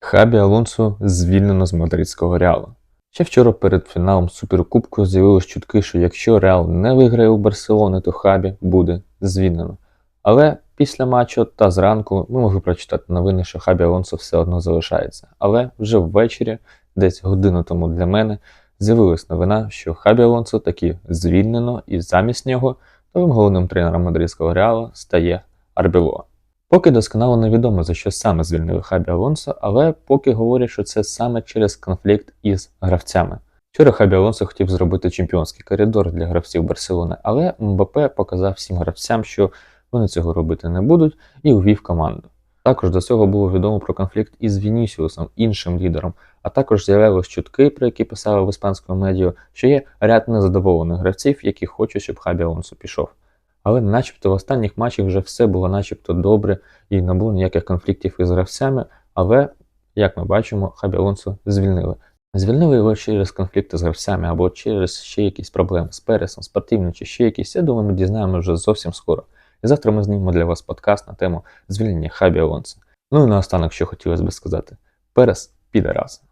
Хабі Алонсо звільнено з мадридського реалу. Ще вчора перед фіналом Суперкубку з'явились чутки, що якщо Реал не виграє у Барселони, то Хабі буде звільнено. Але після матчу та зранку ми могли прочитати новини, що Хабі Алонсо все одно залишається. Але вже ввечері, десь годину тому для мене, з'явилась новина, що Хабі Алонсо таки звільнено, і замість нього новим головним тренером мадридського реалу стає Арбіло. Поки досконало невідомо, за що саме звільнили Хабі Алонсо, але поки говорять, що це саме через конфлікт із гравцями. Вчора Хабі Алонсо хотів зробити чемпіонський коридор для гравців Барселони, але МБП показав всім гравцям, що вони цього робити не будуть, і увів команду. Також до цього було відомо про конфлікт із Вінісіусом, іншим лідером, а також з'явились чутки, про які писали в іспанському медіа, що є ряд незадоволених гравців, які хочуть, щоб Хабі Алонсо пішов. Але начебто в останніх матчах вже все було начебто добре і не було ніяких конфліктів із гравцями, але, як ми бачимо, Хабі Алонсо звільнили. Звільнили його через конфлікти з гравцями або через ще якісь проблеми з Пересом, спортивні чи ще якісь. Я думаю, ми дізнаємося вже зовсім скоро. І завтра ми знімемо для вас подкаст на тему звільнення Хабі Алонсо. Ну і наостанок, що хотілося би сказати: Перес піде раз.